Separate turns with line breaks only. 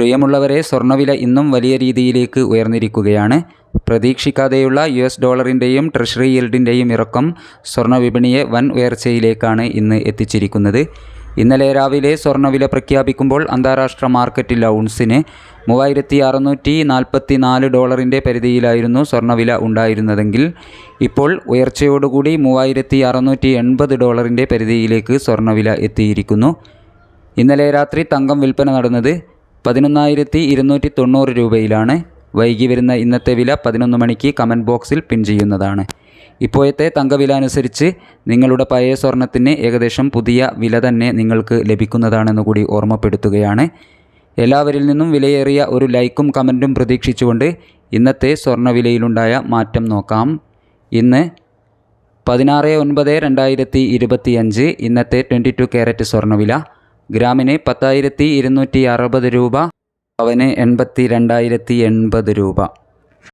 പ്രിയമുള്ളവരെ സ്വർണവില ഇന്നും വലിയ രീതിയിലേക്ക് ഉയർന്നിരിക്കുകയാണ്. പ്രതീക്ഷിക്കാതെയുള്ള യു എസ് ഡോളറിന്റെയും ട്രഷറി യിൽഡിന്റെയും ഇറക്കം സ്വർണ വിപണിയെ വൻ ഉയർച്ചയിലേക്കാണ് ഇന്ന് എത്തിച്ചിരിക്കുന്നത്. ഇന്നലെ രാവിലെ സ്വർണവില പ്രഖ്യാപിക്കുമ്പോൾ അന്താരാഷ്ട്ര മാർക്കറ്റിൽ ഔൺസിന് മൂവായിരത്തി അറുന്നൂറ്റി നാൽപ്പത്തി നാല് ഡോളറിന്റെ പരിധിയിലായിരുന്നു സ്വർണവില ഉണ്ടായിരുന്നതെങ്കിൽ ഇപ്പോൾ ഉയർച്ചയോടുകൂടി മൂവായിരത്തി അറുന്നൂറ്റി എൺപത് ഡോളറിന്റെ പരിധിയിലേക്ക് സ്വർണവില എത്തിയിരിക്കുന്നു. ഇന്നലെ രാത്രി തങ്കം വിൽപ്പന നടന്നത് പതിനൊന്നായിരത്തി ഇരുന്നൂറ്റി തൊണ്ണൂറ് രൂപയിലാണ് വൈകി വരുന്ന ഇന്നത്തെ വില പതിനൊന്ന് മണിക്ക് കമന്റ് ബോക്സിൽ പിൻ ചെയ്യുന്നതാണ്. ഇപ്പോഴത്തെ തങ്കവില അനുസരിച്ച് നിങ്ങളുടെ പഴയ സ്വർണത്തിന് ഏകദേശം പുതിയ വില തന്നെ നിങ്ങൾക്ക് ലഭിക്കുന്നതാണെന്ന് കൂടി ഓർമ്മപ്പെടുത്തുകയാണ്. എല്ലാവരിൽ നിന്നും വിലയേറിയ ഒരു ലൈക്കും കമന്റും പ്രതീക്ഷിച്ചുകൊണ്ട് ഇന്നത്തെ സ്വർണവിലയിലുണ്ടായ മാറ്റം നോക്കാം. ഇന്ന് പതിനാറ് ഒൻപത് രണ്ടായിരത്തി ഇരുപത്തിയഞ്ച് ഇന്നത്തെ ട്വന്റി ടു ക്യാരറ്റ് സ്വർണവില ഗ്രാമിന് പത്തായിരത്തി ഇരുന്നൂറ്റി അറുപത് രൂപ പവന് എൺപത്തി രണ്ടായിരത്തി എൺപത് രൂപ.